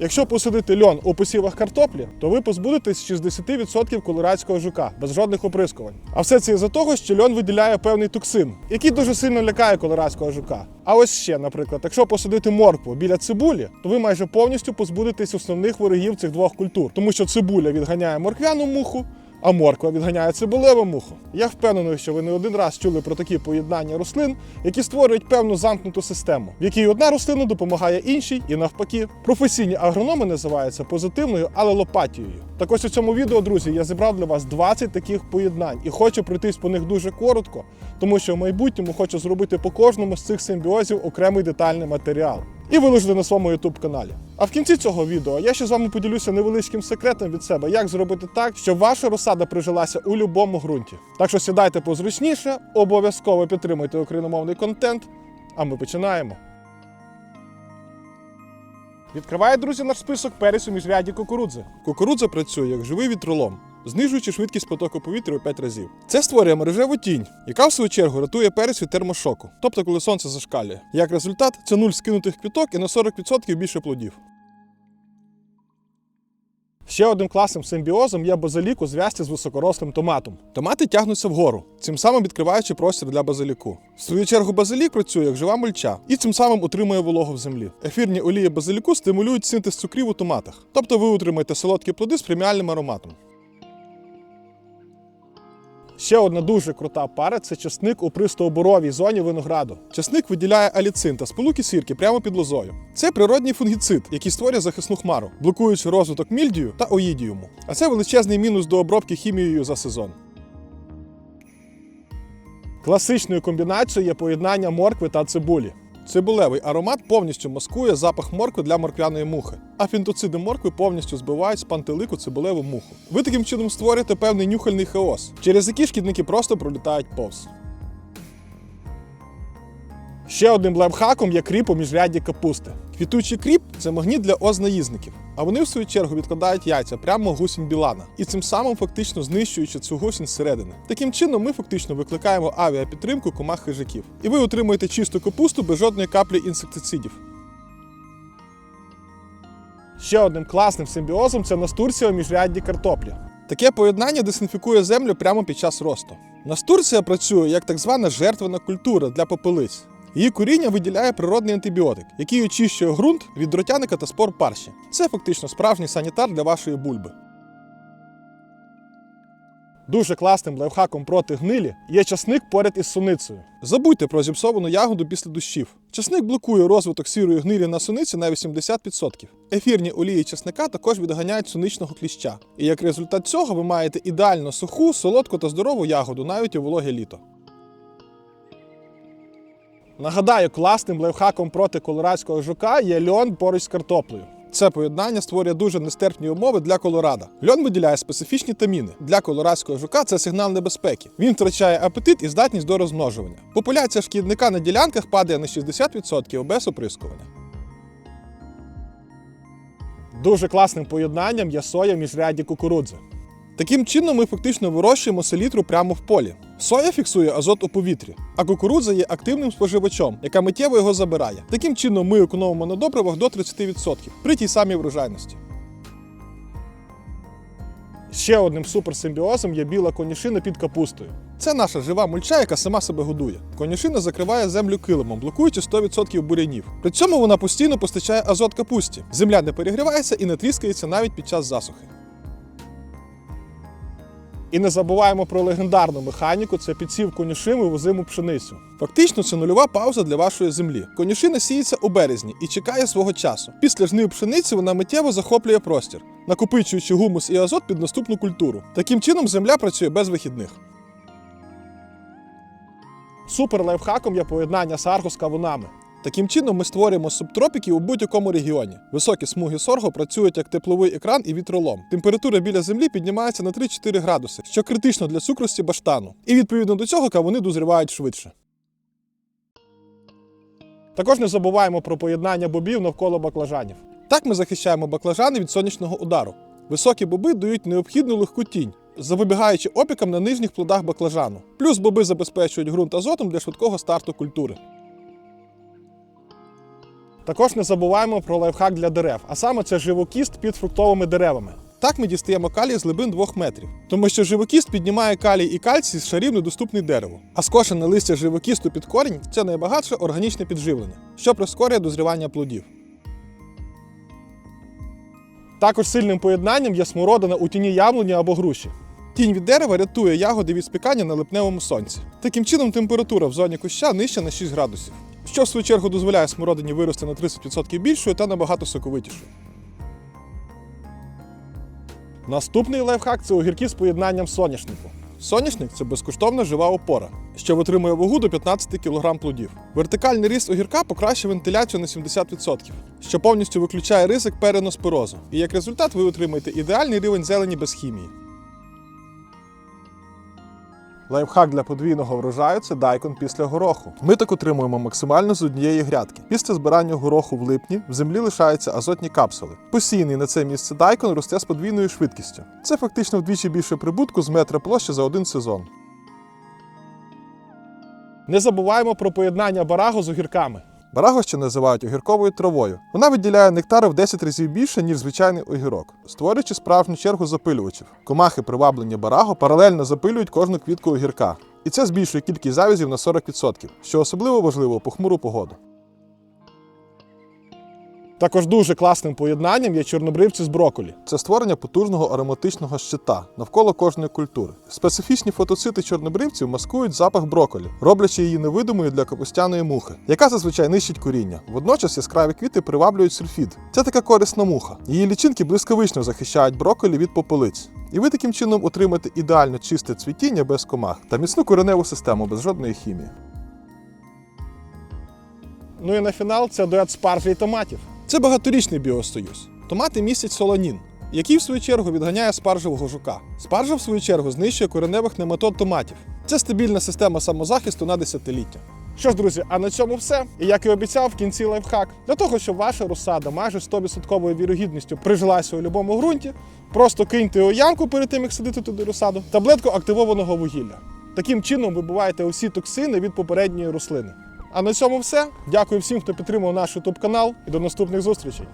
Якщо посадити льон у посівах картоплі, то ви позбудетесь 60% колорадського жука без жодних оприскувань. А все це із-за того, що льон виділяє певний токсин, який дуже сильно лякає колорадського жука. А ось ще, наприклад, якщо посадити моркву біля цибулі, то ви майже повністю позбудетесь основних ворогів цих двох культур, тому що цибуля відганяє морквяну муху. А морква відганяє цибулеву муху. Я впевнений, що ви не один раз чули про такі поєднання рослин, які створюють певну замкнуту систему, в якій одна рослина допомагає іншій, і навпаки. Професійні агрономи називаються позитивною алелопатією. Так ось у цьому відео, друзі, я зібрав для вас 20 таких поєднань і хочу пройтись по них дуже коротко, тому що в майбутньому хочу зробити по кожному з цих симбіозів окремий детальний матеріал і виложити на своєму youtube каналі. А в кінці цього відео я ще з вами поділюся невеличким секретом від себе, як зробити так, щоб ваша розсада прижилася у будь-якому ґрунті. Так що сідайте позручніше, обов'язково підтримуйте україномовний контент. А ми починаємо. Відкриває, друзі, наш список перець у міжряді кукурудзи. Кукурудза працює як живий вітролом, знижуючи швидкість потоку повітря у 5 разів. Це створює мережеву тінь, яка в свою чергу рятує перець від термошоку, тобто коли сонце зашкалює. Як результат, це нуль скинутих квіток і на 40% більше плодів. Ще одним класним симбіозом є базилік у зв'язці з високорослим томатом. Томати тягнуться вгору, цим самим відкриваючи простір для базиліку. В свою чергу базилік працює як жива мульча і цим самим утримує вологу в землі. Ефірні олії базиліку стимулюють синтез цукрів у томатах, тобто ви утримаєте солодкі плоди з преміальним ароматом. Ще одна дуже крута пара це часник у пристооборовій зоні винограду. Часник виділяє аліцин та сполуки сірки прямо під лозою. Це природній фунгіцид, який створює захисну хмару, блокуючи розвиток мільдію та оїдіуму. А це величезний мінус до обробки хімією за сезон. Класичною комбінацією є поєднання моркви та цибулі. Цибулевий аромат повністю маскує запах моркви для морквяної мухи, а фінтоциди моркви повністю збивають з пантелику цибулеву муху. Ви таким чином створюєте певний нюхальний хаос, через який шкідники просто пролітають повз. Ще одним лайфхаком є кріп у міжрядді капусти. Квітучий кріп це магніт для ознаїзників, а вони в свою чергу відкладають яйця прямо гусінь білана і цим самим фактично знищуючи цю гусінь зсередини. Таким чином, ми фактично викликаємо авіапідтримку комах хижаків. І ви отримуєте чисту капусту без жодної каплі інсектицидів. Ще одним класним симбіозом це настурція у міжрядді картоплі. Таке поєднання дезінфікує землю прямо під час росту. Настурція працює як так звана жертвена культура для попелиць. Її коріння виділяє природний антибіотик, який очищує ґрунт від дротяника та спор парші. Це фактично справжній санітар для вашої бульби. Дуже класним лайфхаком проти гнилі є часник поряд із суницею. Забудьте про зіпсовану ягоду після дощів. Часник блокує розвиток сірої гнилі на суниці на 80%. Ефірні олії часника також відганяють суничного кліща. І як результат цього ви маєте ідеально суху, солодку та здорову ягоду навіть у вологе літо. Нагадаю, класним лайфхаком проти колорадського жука є льон поруч з картоплею. Це поєднання створює дуже нестерпні умови для колорада. Льон виділяє специфічні таміни. Для колорадського жука це сигнал небезпеки. Він втрачає апетит і здатність до розмножування. Популяція шкідника на ділянках падає на 60% без оприскування. Дуже класним поєднанням є соя в міжряді кукурудзи. Таким чином ми фактично вирощуємо селітру прямо в полі. Соя фіксує азот у повітрі, а кукурудза є активним споживачом, яка миттєво його забирає. Таким чином ми економимо на добривах до 30% при тій самій врожайності. Ще одним суперсимбіозом є біла конюшина під капустою. Це наша жива мульча, яка сама себе годує. Конюшина закриває землю килимом, блокуючи 100% бурянів. При цьому вона постійно постачає азот капусті. Земля не перегрівається і не тріскається навіть під час засухи. І не забуваємо про легендарну механіку це підсів конюшини в озиму пшеницю. Фактично, це нульова пауза для вашої землі. Конюшина сіється у березні і чекає свого часу. Після жнив пшениці вона миттєво захоплює простір, накопичуючи гумус і азот під наступну культуру. Таким чином земля працює без вихідних. Супер лайфхаком є поєднання саргу з кавунами. Таким чином ми створюємо субтропіки у будь-якому регіоні. Високі смуги сорго працюють як тепловий екран і вітролом. Температура біля землі піднімається на 3-4 градуси, що критично для цукрості баштану. І відповідно до цього кавуни дозрівають швидше. Також не забуваємо про поєднання бобів навколо баклажанів. Так ми захищаємо баклажани від сонячного удару. Високі боби дають необхідну легку тінь, запобігаючи опікам на нижніх плодах баклажану. Плюс боби забезпечують ґрунт азотом для швидкого старту культури. Також не забуваємо про лайфхак для дерев, а саме це живокіст під фруктовими деревами. Так ми дістаємо калій з глибин 2 метрів, тому що живокіст піднімає калій і кальцій з шарів недоступний дереву. А скошене листя живокісту під корінь це найбагатше органічне підживлення, що прискорює дозрівання плодів. Також сильним поєднанням є смородина у тіні яблуні або груші. Тінь від дерева рятує ягоди від спікання на липневому сонці. Таким чином, температура в зоні куща нижча на 6 градусів, що в свою чергу дозволяє смородині вирости на 30% більшою та набагато соковитішою. Наступний лайфхак це огірки з поєднанням соняшнику. Соняшник це безкоштовна жива опора, що витримує вагу до 15 кг плодів. Вертикальний ріст огірка покращує вентиляцію на 70%, що повністю виключає ризик переноспирозу. І як результат ви отримаєте ідеальний рівень зелені без хімії. Лайфхак для подвійного врожаю це дайкон після гороху. Ми так отримуємо максимально з однієї грядки. Після збирання гороху в липні в землі лишаються азотні капсули. Посійний на це місце дайкон росте з подвійною швидкістю. Це фактично вдвічі більше прибутку з метра площі за один сезон. Не забуваємо про поєднання барагу з огірками. Бараго ще називають огірковою травою. Вона виділяє нектару в 10 разів більше, ніж звичайний огірок, створюючи справжню чергу запилювачів. Комахи, приваблення бараго, паралельно запилюють кожну квітку огірка. І це збільшує кількість завізів на 40%, що особливо важливо у похмуру погоду. Також дуже класним поєднанням є чорнобривці з броколі. Це створення потужного ароматичного щита навколо кожної культури. Специфічні фотоцити чорнобривців маскують запах броколі, роблячи її невидимою для капустяної мухи, яка зазвичай нищить коріння. Водночас яскраві квіти приваблюють сульфід. Це така корисна муха. Її лічинки блискавично захищають броколі від попелиць. І ви таким чином отримаєте ідеально чисте цвітіння без комах та міцну кореневу систему без жодної хімії. Ну і на фінал це дует спаржі і томатів. Це багаторічний біосоюз. Томати містять солонін, який в свою чергу відганяє спаржевого жука. Спаржа, в свою чергу, знищує кореневих нематод томатів. Це стабільна система самозахисту на десятиліття. Що ж, друзі, а на цьому все. І як і обіцяв, в кінці лайфхак. Для того, щоб ваша розсада майже 100% вірогідністю прижилася у будь-якому ґрунті, просто киньте у ямку перед тим, як садити туди розсаду, таблетку активованого вугілля. Таким чином вибиваєте усі токсини від попередньої рослини. А на цьому все. Дякую всім, хто підтримав наш YouTube канал і до наступних зустрічей.